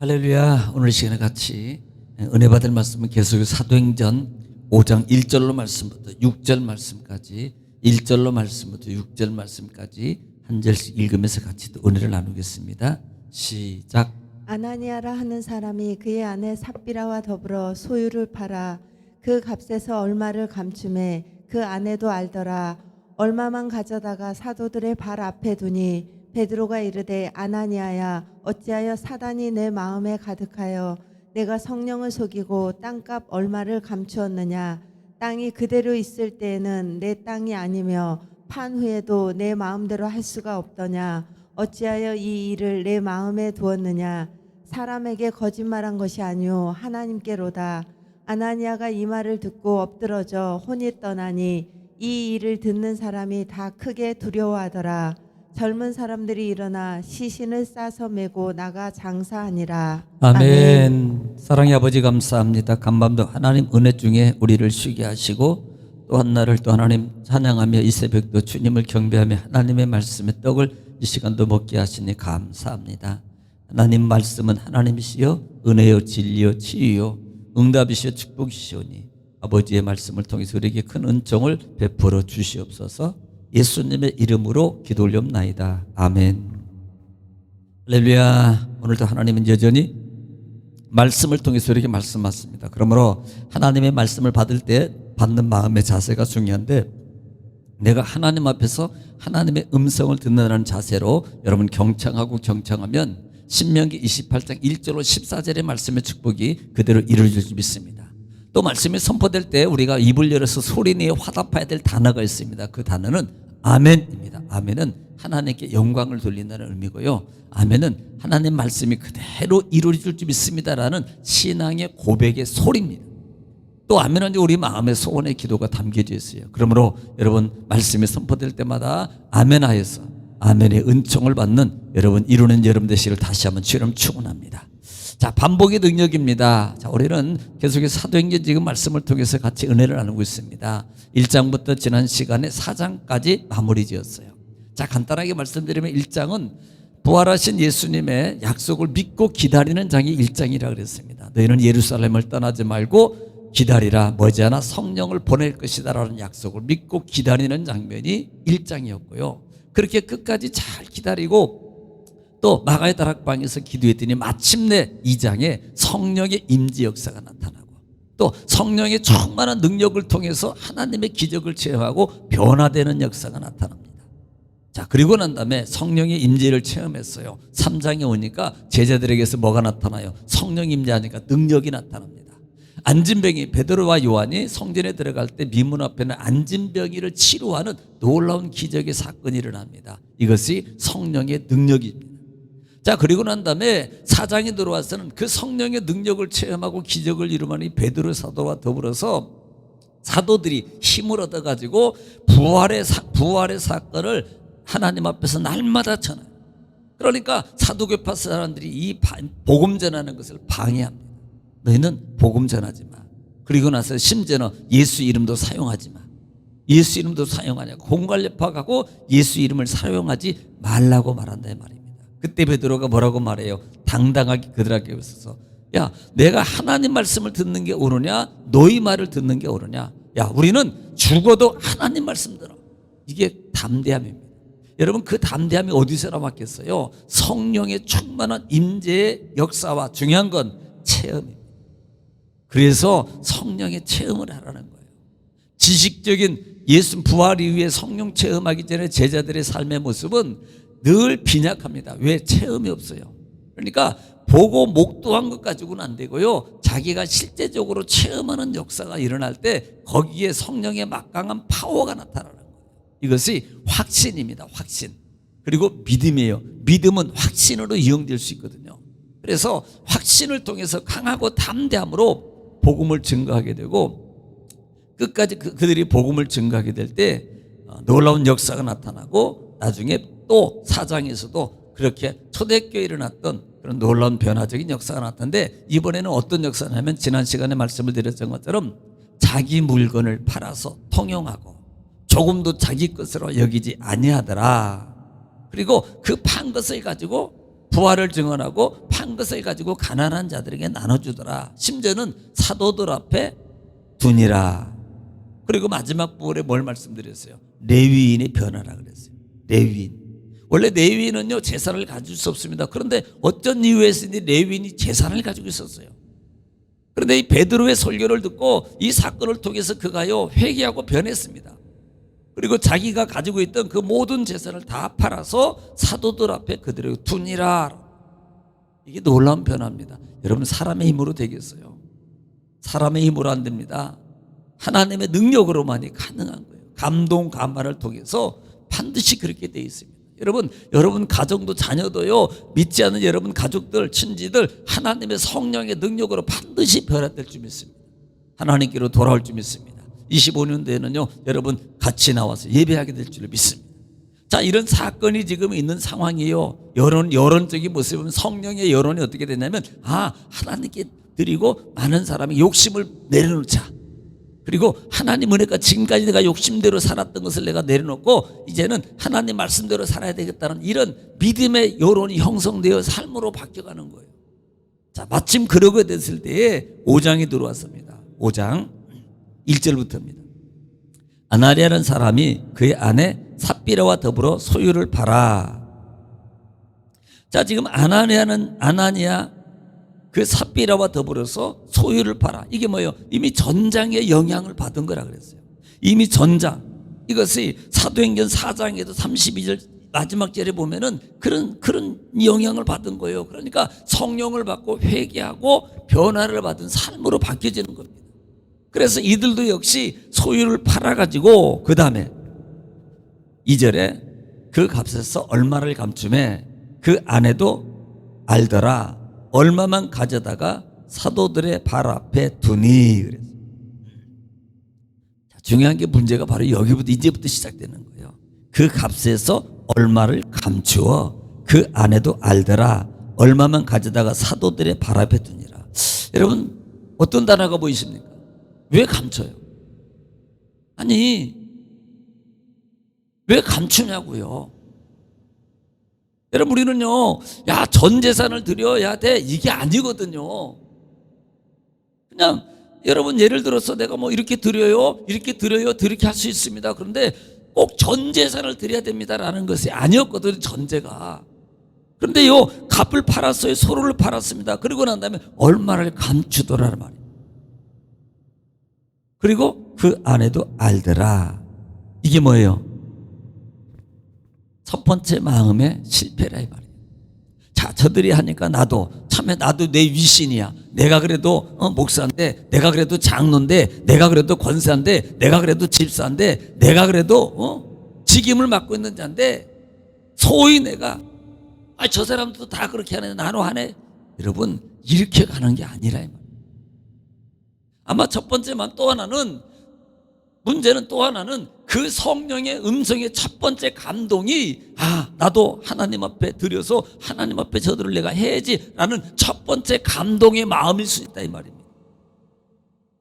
할렐루야. 오늘 이 시간에 같이 은혜 받을 말씀은 계속 사도행전 5장 1절로 말씀부터 6절 말씀까지 1절로 말씀부터 6절 말씀까지 한 절씩 읽으면서 같이 또 은혜를 나누겠습니다. 시작. 아나니아라 하는 사람이 그의 아내 삽비라와 더불어 소유를 팔아 그 값에서 얼마를 감춤해 그 아내도 알더라 얼마만 가져다가 사도들의 발 앞에 두니 베드로가 이르되 아나니아야 어찌하여 사단이 내 마음에 가득하여 내가 성령을 속이고 땅값 얼마를 감추었느냐? 땅이 그대로 있을 때에는 내 땅이 아니며 판 후에도 내 마음대로 할 수가 없더냐? 어찌하여 이 일을 내 마음에 두었느냐? 사람에게 거짓말한 것이 아니오 하나님께로다. 아나니아가 이 말을 듣고 엎드러져 혼이 떠나니 이 일을 듣는 사람이 다 크게 두려워하더라 젊은 사람들이 일어나 시신을 싸서 메고 나가 장사하니라 아멘. 사랑의 아버지 감사합니다. 간밤도 하나님 은혜 중에 우리를 쉬게 하시고 또 한 날을 또 하나님 찬양하며 이 새벽도 주님을 경배하며 하나님의 말씀의 떡을 이 시간도 먹게 하시니 감사합니다. 하나님 말씀은 하나님이시여 은혜요 진리요 치유요 응답이시여 축복이시오니 아버지의 말씀을 통해서 우리에게 큰 은총을 베풀어 주시옵소서 예수님의 이름으로 기도 올렵나이다. 아멘. 할렐루야. 오늘도 하나님은 여전히 말씀을 통해서 우리에게 말씀하십니다. 그러므로 하나님의 말씀을 받을 때 받는 마음의 자세가 중요한데 내가 하나님 앞에서 하나님의 음성을 듣는다는 자세로 여러분 경청하고 경청하면 신명기 28장 1절로 14절의 말씀의 축복이 그대로 이루어질 줄 믿습니다. 또 말씀이 선포될 때 우리가 입을 열어서 소리내어 화답해야 될 단어가 있습니다. 그 단어는 아멘입니다. 아멘은 하나님께 영광을 돌린다는 의미고요. 아멘은 하나님 말씀이 그대로 이루어질 줄 믿습니다라는 신앙의 고백의 소리입니다. 또 아멘은 우리 마음의 소원의 기도가 담겨져 있어요. 그러므로 여러분 말씀이 선포될 때마다 아멘하여서 아멘의 은총을 받는 여러분 이루는 여러분 되시를 다시 한번 주름 축원합니다. 자 반복의 능력입니다. 자 우리는 계속해서 사도행전 지금 말씀을 통해서 같이 은혜를 나누고 있습니다. 1장부터 지난 시간에 4장까지 마무리 지었어요. 자 간단하게 말씀드리면 1장은 부활하신 예수님의 약속을 믿고 기다리는 장이 1장이라 그랬습니다. 너희는 예루살렘을 떠나지 말고 기다리라 머지않아 성령을 보낼 것이다라는 약속을 믿고 기다리는 장면이 1장이었고요. 그렇게 끝까지 잘 기다리고 또 마가의 다락방에서 기도했더니 마침내 2장에 성령의 임재 역사가 나타나고 또 성령의 충만한 능력을 통해서 하나님의 기적을 체험하고 변화되는 역사가 나타납니다. 자, 그리고 난 다음에 성령의 임재를 체험했어요. 3장에 오니까 제자들에게서 뭐가 나타나요? 성령 임재하니까 능력이 나타납니다. 안진병이 베드로와 요한이 성전에 들어갈 때 미문 앞에는 안진병이를 치료하는 놀라운 기적의 사건이 일어납니다. 이것이 성령의 능력입니다. 자, 그리고 난 다음에 사장이 들어와서는 그 성령의 능력을 체험하고 기적을 이루마니 베드로 사도와 더불어서 사도들이 힘을 얻어 가지고 부활의 사, 부활의 사건을 하나님 앞에서 날마다 전해요. 그러니까 사도교파 사람들이 이 복음 전하는 것을 방해합니다. 너희는 복음 전하지 마. 그리고 나서 심지어는 예수 이름도 사용하지 마. 예수 이름도 사용하냐. 공갈lep학하고 예수 이름을 사용하지 말라고 말한다 이 말입니다. 그때 베드로가 뭐라고 말해요? 당당하게 그들에게 있어서 야, 내가 하나님 말씀을 듣는 게 옳으냐? 너희 말을 듣는 게 옳으냐? 야, 우리는 죽어도 하나님 말씀 들어. 이게 담대함입니다. 여러분 그 담대함이 어디서 나왔겠어요? 성령의 충만한 임재의 역사와 중요한 건 체험입니다. 그래서 성령의 체험을 하라는 거예요. 지식적인 예수 부활 이후에 성령 체험하기 전에 제자들의 삶의 모습은 늘 빈약합니다. 왜 체험이 없어요? 그러니까 보고 목도한 것 가지고는 안 되고요. 자기가 실제적으로 체험하는 역사가 일어날 때 거기에 성령의 막강한 파워가 나타나는 거예요. 이것이 확신입니다. 확신. 그리고 믿음이에요. 믿음은 확신으로 이용될 수 있거든요. 그래서 확신을 통해서 강하고 담대함으로 복음을 증거하게 되고 끝까지 그, 그들이 복음을 증거하게 될때 어, 놀라운 역사가 나타나고 나중에 또 사장에서도 그렇게 초대교회에 일어났던 그런 놀라운 변화적인 역사가 나타났는데 이번에는 어떤 역사냐면 지난 시간에 말씀을 드렸던 것처럼 자기 물건을 팔아서 통용하고 조금도 자기 것으로 여기지 아니하더라. 그리고 그 판 것을 가지고 부활을 증언하고 판산 것을 가지고 가난한 자들에게 나눠주더라. 심지어는 사도들 앞에 두니라. 그리고 마지막 부분에 뭘 말씀드렸어요? 레위인의 변화라 그랬어요. 레위인. 원래 레위인은요 재산을 가질 수 없습니다. 그런데 어떤 이유에서인지 레위인이 재산을 가지고 있었어요. 그런데 이 베드로의 설교를 듣고 이 사건을 통해서 그가요 회개하고 변했습니다. 그리고 자기가 가지고 있던 그 모든 재산을 다 팔아서 사도들 앞에 그들에게 둔이라. 이게 놀라운 변화입니다. 여러분 사람의 힘으로 되겠어요. 사람의 힘으로 안 됩니다. 하나님의 능력으로만이 가능한 거예요. 감동 감화를 통해서 반드시 그렇게 돼 있습니다. 여러분, 여러분 가정도 자녀도요 믿지 않는 여러분 가족들, 친지들 하나님의 성령의 능력으로 반드시 변화될 줄 믿습니다. 하나님께로 돌아올 줄 믿습니다. 25년 뒤에는요 여러분 같이 나와서 예배하게 될 줄 믿습니다. 자 이런 사건이 지금 있는 상황이에요. 여론 여론적인 모습은 성령의 여론이 어떻게 되냐면 아 하나님께 드리고 많은 사람이 욕심을 내려놓자. 그리고 하나님 은혜가 지금까지 내가 욕심대로 살았던 것을 내가 내려놓고 이제는 하나님 말씀대로 살아야 되겠다는 이런 믿음의 여론이 형성되어 삶으로 바뀌어가는 거예요. 자 마침 그러게 됐을 때에 5장이 들어왔습니다. 5장 1절부터입니다. 아나리아는 사람이 그의 아내 삽비라와 더불어 소유를 팔아. 자, 지금 아나니아는 아나니아 그 삽비라와 더불어서 소유를 팔아. 이게 뭐예요? 이미 전장의 영향을 받은 거라 그랬어요. 이미 전장. 이것이 사도행전 4장에도 32절 마지막 절에 보면은 그런 그런 영향을 받은 거예요. 그러니까 성령을 받고 회개하고 변화를 받은 삶으로 바뀌어지는 겁니다. 그래서 이들도 역시 소유를 팔아 가지고 그 다음에 2절에 그 값에서 얼마를 감춤해 그 아내도 알더라 얼마만 가져다가 사도들의 발 앞에 두니. 자, 중요한 게 문제가 바로 여기부터 이제부터 시작되는 거예요. 그 값에서 얼마를 감추어 그 아내도 알더라 얼마만 가져다가 사도들의 발 앞에 두니라. 여러분 어떤 단어가 보이십니까? 왜 감춰요? 아니, 왜 감추냐고요? 여러분, 우리는요, 야, 전 재산을 드려야 돼. 이게 아니거든요. 그냥, 여러분, 예를 들어서 내가 뭐 이렇게 드려요, 이렇게 드려요, 이렇게 할 수 있습니다. 그런데 꼭 전 재산을 드려야 됩니다라는 것이 아니었거든요, 전제가. 그런데 요 값을 팔았어요, 소를 팔았습니다. 그리고 난 다음에 얼마를 감추더라는 말이에요. 그리고 그 아내도 알더라. 이게 뭐예요? 첫 번째 마음의 실패라 이 말이에요. 자, 저들이 하니까 나도 참에 나도 내 위신이야. 내가 그래도 어, 목사인데, 내가 그래도 장로인데, 내가 그래도 권사인데, 내가 그래도 집사인데, 내가 그래도 어, 직임을 맡고 있는 자인데, 소위 내가 아, 저 사람도 다 그렇게 하네. 나도 하네. 여러분 이렇게 가는 게 아니라 이 말이에요. 아마 첫 번째만 또 하나는 문제는 또 하나는 그 성령의 음성의 첫 번째 감동이 아 나도 하나님 앞에 드려서 하나님 앞에 저들을 내가 해야지라는 첫 번째 감동의 마음일 수 있다 이 말입니다.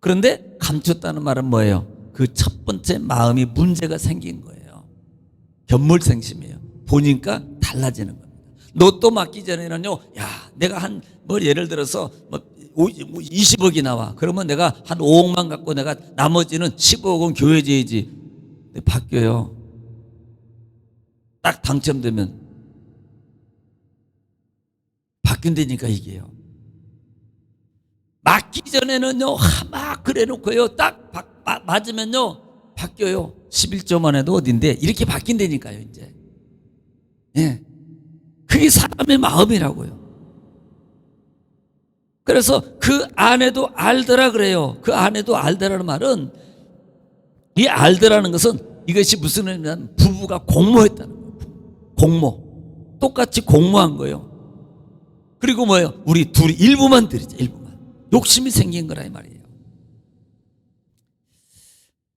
그런데 감췄다는 말은 뭐예요? 그 첫 번째 마음이 문제가 생긴 거예요. 견물생심이에요. 보니까 달라지는 겁니다. 로또 맞기 전에는요, 야, 내가 한, 뭐, 예를 들어서, 뭐, 20억이 나와. 그러면 내가 한 5억만 갖고 내가 나머지는 15억은 교회. 근데 바뀌어요. 딱 당첨되면. 바뀐다니까 이게요. 맞기 전에는요, 하, 막 그래 놓고요. 딱 바, 마- 맞으면요, 바뀌어요. 11조만 해도 어딘데, 이렇게 바뀐다니까요, 이제. 예. 그게 사람의 마음이라고요. 그래서 그 아내도 알더라 그래요. 그 아내도 알더라는 말은 이 알더라는 것은 이것이 무슨 의미냐면 부부가 공모했다는 거예요. 공모. 똑같이 공모한 거예요. 그리고 뭐예요? 우리 둘이 일부만 드리자, 일부만. 욕심이 생긴 거라 이 말이에요.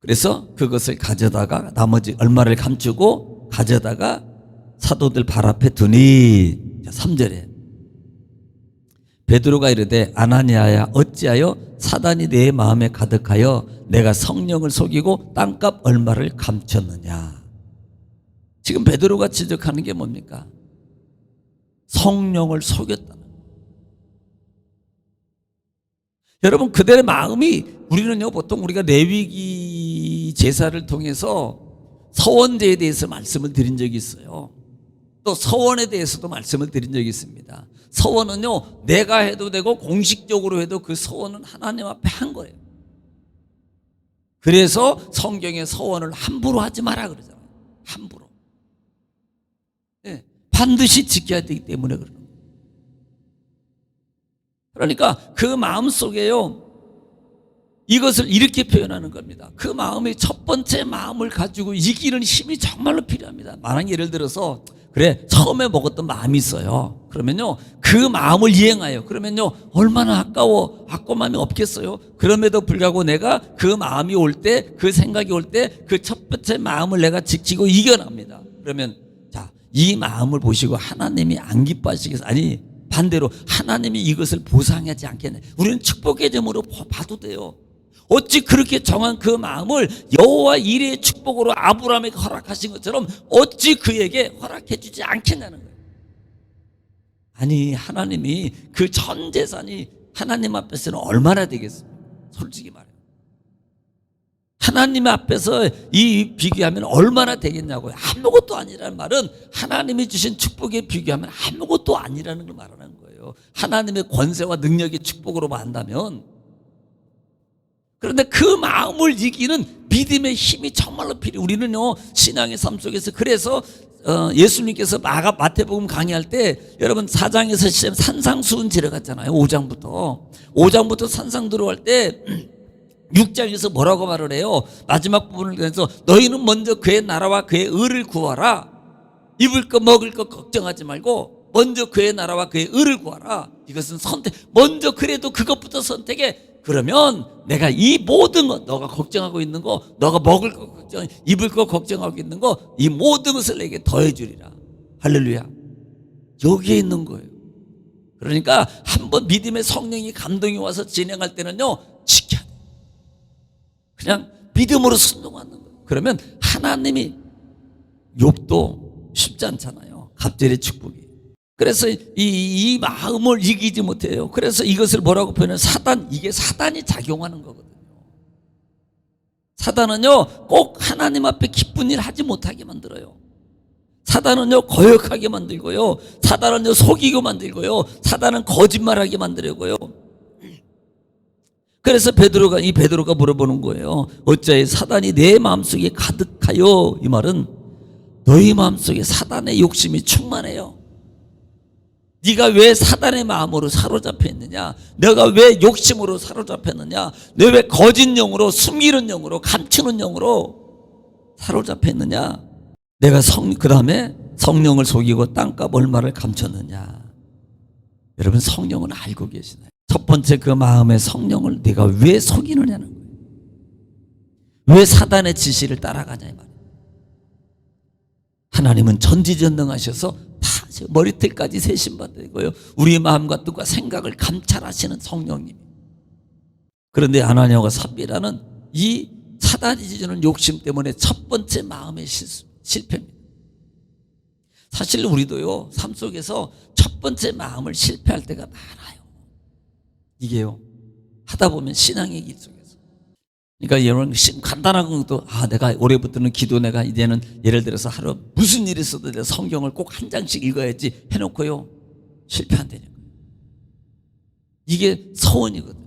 그래서 그것을 가져다가 나머지 얼마를 감추고 가져다가 사도들 발 앞에 두니 3절에 베드로가 이르되 아나니아야 어찌하여 사단이 내 마음에 가득하여 내가 성령을 속이고 땅값 얼마를 감췄느냐. 지금 베드로가 지적하는 게 뭡니까? 성령을 속였다. 여러분 그들의 마음이 우리는요 보통 우리가 내위기 제사를 통해서 서원제에 대해서 말씀을 드린 적이 있어요. 또 서원에 대해서도 말씀을 드린 적이 있습니다. 서원은요 내가 해도 되고 공식적으로 해도 그 서원은 하나님 앞에 한 거예요. 그래서 성경에 서원을 함부로 하지 마라 그러잖아요. 함부로. 예, 반드시 지켜야 되기 때문에 그러는 거예요. 그러니까 그 마음 속에요. 이것을 이렇게 표현하는 겁니다. 그 마음의 첫 번째 마음을 가지고 이기는 힘이 정말로 필요합니다. 만약 예를 들어서 그래 처음에 먹었던 마음이 있어요. 그러면요 그 마음을 이행하여 그러면요 얼마나 아까워 아까움이 없겠어요. 그럼에도 불구하고 내가 그 마음이 올 때 그 생각이 올 때 그 첫 번째 마음을 내가 지키고 이겨납니다. 그러면 자 이 마음을 보시고 하나님이 안 기뻐하시겠어 아니 반대로 하나님이 이것을 보상하지 않겠네. 우리는 축복의 점으로 봐도 돼요. 어찌 그렇게 정한 그 마음을 여호와 이레의 축복으로 아브라함에게 허락하신 것처럼 어찌 그에게 허락해 주지 않겠냐는 거예요. 아니 하나님이 그 전 재산이 하나님 앞에서는 얼마나 되겠습니까? 솔직히 말해요. 하나님 앞에서 이 비교하면 얼마나 되겠냐고요. 아무것도 아니라는 말은 하나님이 주신 축복에 비교하면 아무것도 아니라는 걸 말하는 거예요. 하나님의 권세와 능력의 축복으로 한다면 그런데 그 마음을 이기는 믿음의 힘이 정말로 필요. 우리는요 신앙의 삶 속에서 그래서 어, 예수님께서 마가 마태복음 강의할 때 여러분 사장에서 시작 산상수훈 들어갔잖아요. 5장부터 5장부터 산상 들어갈 때 6장에서 뭐라고 말을 해요? 마지막 부분을 그래서 너희는 먼저 그의 나라와 그의 의를 구하라. 입을 거 먹을 거 걱정하지 말고 먼저 그의 나라와 그의 의를 구하라. 이것은 선택. 먼저 그래도 그것부터 선택해. 그러면 내가 이 모든 것, 너가 걱정하고 있는 거, 너가 먹을 거 걱정, 입을 거 걱정하고 있는 거, 이 모든 것을 내게 더해 주리라. 할렐루야. 여기에 있는 거예요. 그러니까 한번 믿음의 성령이 감동이 와서 진행할 때는요, 지켜야 돼. 그냥 믿음으로 순종하는 거예요. 그러면 하나님이 욕도 쉽지 않잖아요. 갑절의 축복이. 그래서 이, 이 마음을 이기지 못해요. 그래서 이것을 뭐라고 표현해? 사단, 이게 사단이 작용하는 거거든요. 사단은요, 꼭 하나님 앞에 기쁜 일 하지 못하게 만들어요. 사단은요, 거역하게 만들고요. 사단은요, 속이고 만들고요. 사단은 거짓말하게 만들고요. 그래서 베드로가 이 베드로가 물어보는 거예요. 어찌하여 사단이 내 마음속에 가득하여 이 말은 너희 마음속에 사단의 욕심이 충만해요. 네가 왜 사단의 마음으로 사로잡혀 있느냐? 내가 왜 욕심으로 사로잡혔느냐? 내가 왜 거짓 영으로 숨기는 영으로 감추는 영으로 사로잡혀 있느냐? 내가 성 그다음에 성령을 속이고 땅값 얼마를 감췄느냐? 여러분 성령은 알고 계시나요? 첫 번째 그 마음의 성령을 내가 왜 속이느냐는 거예요. 왜 사단의 지시를 따라가냐 이 말이에요. 하나님은 전지전능하셔서 다 머리털까지 세신 받으고요. 우리의 마음과 뜻과 생각을 감찰하시는 성령님. 그런데 아나니아와 삽비라는 이 사단이 주는 욕심 때문에 첫 번째 마음의 실수, 실패입니다. 사실 우리도요 삶 속에서 첫 번째 마음을 실패할 때가 많아요. 이게요 하다 보면 신앙의 길 속에서. 그러니까 여러분 간단한 것도 아 내가 올해부터는 기도 내가 이제는 예를 들어서 하루 무슨 일이 있어도 내가 성경을 꼭 한 장씩 읽어야지 해놓고요. 실패한다는 거예요. 이게 서원이거든요.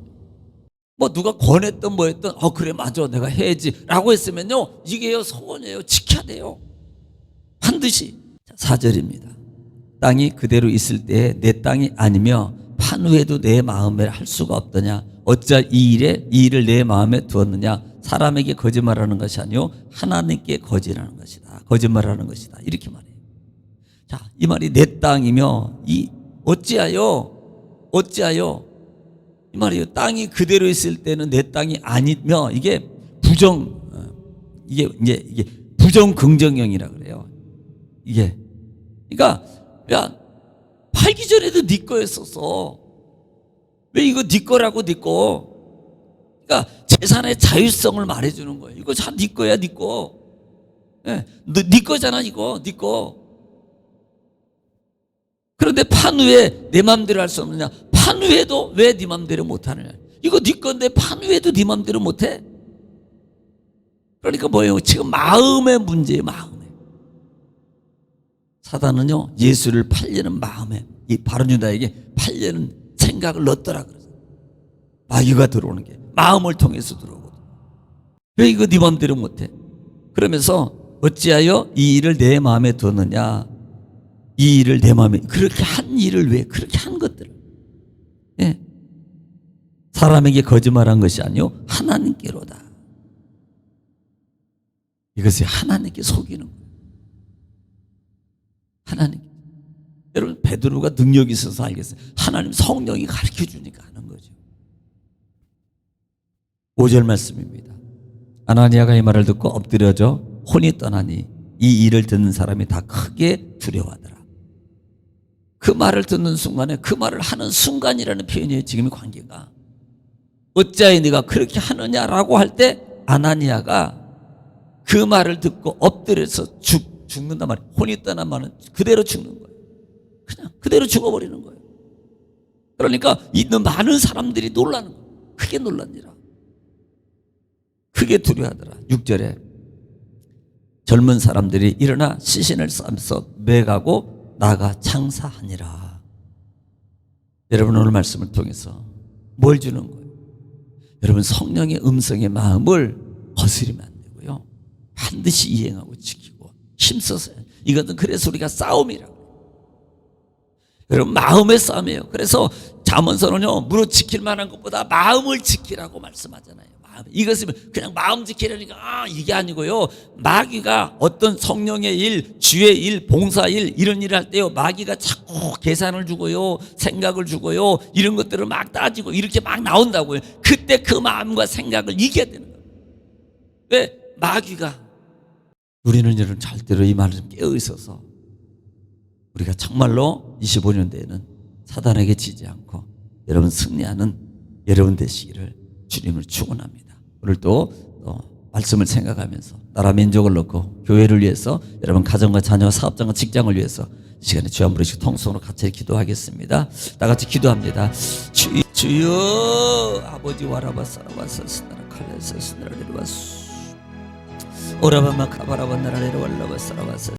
뭐 누가 권했던 뭐 했던 어 그래 맞아. 내가 해야지라고 했으면요. 이게요 서원이에요. 지켜야 돼요. 반드시. 자, 4절입니다. 땅이 그대로 있을 때 내 땅이 아니며 판 후에도 내 마음에 할 수가 없더냐 어찌 이 일에 이 일을 내 마음에 두었느냐? 사람에게 거짓말하는 것이 아니요 하나님께 거짓하는 것이다. 거짓말하는 것이다. 이렇게 말해요. 자이 말이 내 땅이며 이 어찌하여 어찌하여? 이 말이에요 땅이 그대로 있을 때는 내 땅이 아니며 이게 부정 어, 이게 이제 이게 부정 긍정형이라 그래요. 이게. 그러니까 야 팔기 전에도 네 거였었어. 왜 이거 네 거라고 네 거? 그러니까 재산의 자율성을 말해주는 거예요. 이거 다 네 거야 네 거. 예, 너, 네 거잖아 이거 네 거. 그런데 판 후에 내 맘대로 할 수 없느냐? 판 후에도 왜 네 맘대로 못 하느냐? 이거 네 건데 판후에도 네 맘대로 못해? 그러니까 뭐예요? 지금 마음의 문제예요, 마음에. 사단은요, 예수를 팔려는 마음에, 이 바른 유다에게 팔려는 생각을 넣었더라 그래서. 마귀가 들어오는 게 마음을 통해서 들어오거든. 왜 이거 네 맘대로 못해? 그러면서 어찌하여 이 일을 내 마음에 두느냐? 이 일을 내 마음에 그렇게 한 일을 왜 그렇게 한 것들을 예. 사람에게 거짓말한 것이 아니요 하나님께로다. 이것이 하나님께 속이는 거예요. 하나님. 여러분 베드로가 능력이 있어서 알겠어요. 하나님 성령이 가르쳐 주니까 하는 거죠. 5절 말씀입니다. 아나니아가 이 말을 듣고 엎드려져 혼이 떠나니 이 일을 듣는 사람이 다 크게 두려워하더라. 그 말을 듣는 순간에 그 말을 하는 순간이라는 표현이에요. 지금의 관계가. 어찌하여 네가 그렇게 하느냐라고 할 때 아나니아가 그 말을 듣고 엎드려서 죽, 죽는단 말이에요. 혼이 떠난 말은 그대로 죽는 거예요. 그냥 그대로 죽어버리는 거예요. 그러니까 있는 많은 사람들이 놀라는 거예요. 크게 놀란니라. 크게 두려워하더라. 6절에 젊은 사람들이 일어나 시신을 싸면서 매가고 나가 창사하니라. 여러분 오늘 말씀을 통해서 뭘 주는 거예요? 여러분 성령의 음성의 마음을 거스리면 안 되고요. 반드시 이행하고 지키고 힘써서. 이것은 그래서 우리가 싸움이라고. 여러분 마음의 싸움이에요. 그래서 잠언서는요 무릇 지킬 만한 것보다 마음을 지키라고 말씀하잖아요. 마음. 이것은 그냥 마음 지키려니까 아 이게 아니고요. 마귀가 어떤 성령의 일, 주의 일, 봉사 일 이런 일을 할 때요. 마귀가 자꾸 계산을 주고요, 생각을 주고요, 이런 것들을 막 따지고 이렇게 막 나온다고요. 그때 그 마음과 생각을 이겨야 되는 거예요. 왜 마귀가 우리는 여러분 절대로 이좀 깨어 있어서 우리가 정말로 25년대에는 사단에게 지지 않고 여러분 승리하는 여러분 되시기를 주님을 축원합니다. 오늘 또 어, 말씀을 생각하면서 나라 민족을 넣고 교회를 위해서 여러분 가정과 자녀, 사업장과 직장을 위해서 이 시간에 주여 한 분씩 통성으로 같이 기도하겠습니다. 다 같이 기도합니다. 주, 주여 아버지 와라바사라바사 스나라 칼레사 스나라 리바스 오라바마 카바라바 나라레로 wal라바사라바사